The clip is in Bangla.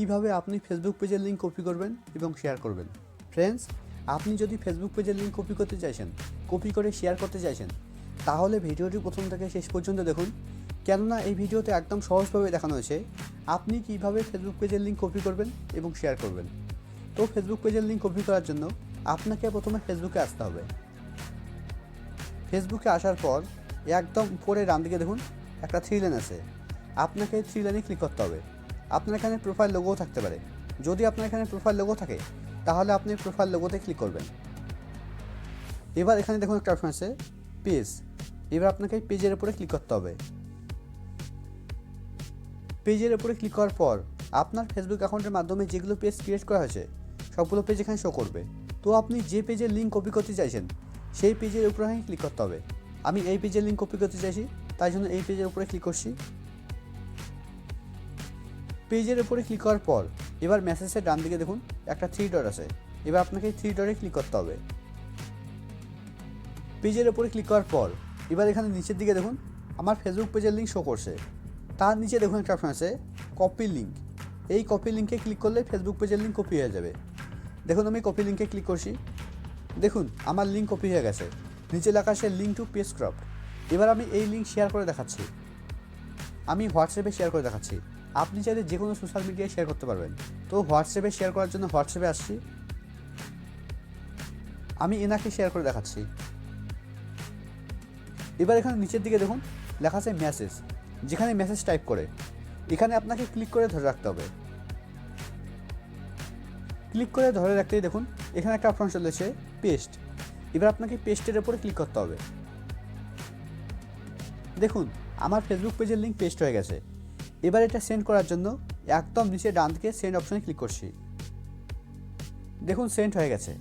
কীভাবে আপনি ফেসবুক পেজের লিঙ্ক কপি করবেন এবং শেয়ার করবেন? ফ্রেন্ডস আপনি যদি ফেসবুক পেজের লিঙ্ক কপি করতে চাইছেন কপি করে শেয়ার করতে চাইছেন, তাহলে ভিডিওটি প্রথম থেকে শেষ পর্যন্ত দেখুন। কেননা এই ভিডিওতে একদম সহজভাবে দেখানো হয়েছে আপনি কীভাবে ফেসবুক পেজের লিঙ্ক কপি করবেন এবং শেয়ার করবেন। তো ফেসবুক পেজের লিঙ্ক কপি করার জন্য আপনাকে প্রথমে ফেসবুকে আসতে হবে। ফেসবুকে আসার পর একদম উপরে ডান দিকে দেখুন, একটা থ্রি লাইন আছে। আপনাকে থ্রি লাইনে ক্লিক করতে হবে। আপনার এখানে প্রোফাইল লোগো থাকতে পারে। যদি আপনার এখানে প্রোফাইল লোগো থাকে, তাহলে আপনি প্রোফাইল লোগোতে ক্লিক করবেন। এবার এখানে দেখুন একটা অপশন আছে পেজ এবার আপনাকে পেজের উপরে ক্লিক করতে হবে। পেজের উপরে ক্লিক করার পর, আপনার ফেসবুক অ্যাকাউন্টের মাধ্যমে যেগুলো পেজ ক্রিয়েট করা হয়েছে, সবগুলো পেজ এখানে শো করবে। তো আপনি যে পেজের লিঙ্ক কপি করতে চাইছেন, সেই পেজের উপরে ক্লিক করতে হবে। আমি এই পেজের লিঙ্ক কপি করতে চাইছি, তাই জন্য এই পেজের উপরে ক্লিক করছি। পেজের উপরে ক্লিক করার পর, এবার মেসেজের ডান দিকে দেখুন, একটা থ্রি ডট আছে। এবার আপনাকে থ্রি ডটে ক্লিক করতে হবে। পেজের উপরে ক্লিক করার পর, এবার এখানে নিচের দিকে দেখুন, আমার ফেসবুক পেজের লিঙ্ক শো করছে। তার নিচে দেখুন একটা অপশন আছে কপি লিঙ্ক এই কপি লিঙ্কে ক্লিক করলে ফেসবুক পেজের লিঙ্ক কপি হয়ে যাবে। দেখুন, আমি কপি লিঙ্কে ক্লিক করছি। দেখুন, আমার লিঙ্ক কপি হয়ে গেছে। নিচে লেখা আছে লিঙ্ক টু পেজ ক্রাফট এবার আমি এই লিঙ্ক শেয়ার করে দেখাচ্ছি। আমি হোয়াটসঅ্যাপে শেয়ার করে দেখাচ্ছি। আপনি চাইলে যে কোনো সোশ্যাল মিডিয়ায় শেয়ার করতে পারবেন। তো হোয়াটসঅ্যাপে শেয়ার করার জন্য হোয়াটসঅ্যাপে আসছি। আমি এনাকে শেয়ার করে দেখাচ্ছি। এবার এখানে নিচের দিকে দেখুন, লেখা আছে মেসেজ যেখানে মেসেজ টাইপ করে। এখানে আপনাকে ক্লিক করে ধরে রাখতে হবে। ক্লিক করে ধরে রাখতেই দেখুন, এখানে একটা অপশন চলেছে পেস্ট এবার আপনাকে পেস্টের উপরে ক্লিক করতে হবে। দেখুন, আমার ফেসবুক পেজের লিঙ্ক পেস্ট হয়ে গেছে। এবার এটা সেন্ড করার জন্য একদম নিচে ডান দিকে সেন্ড অপশনে ক্লিক করছি। দেখুন সেন্ড হয়ে গেছে।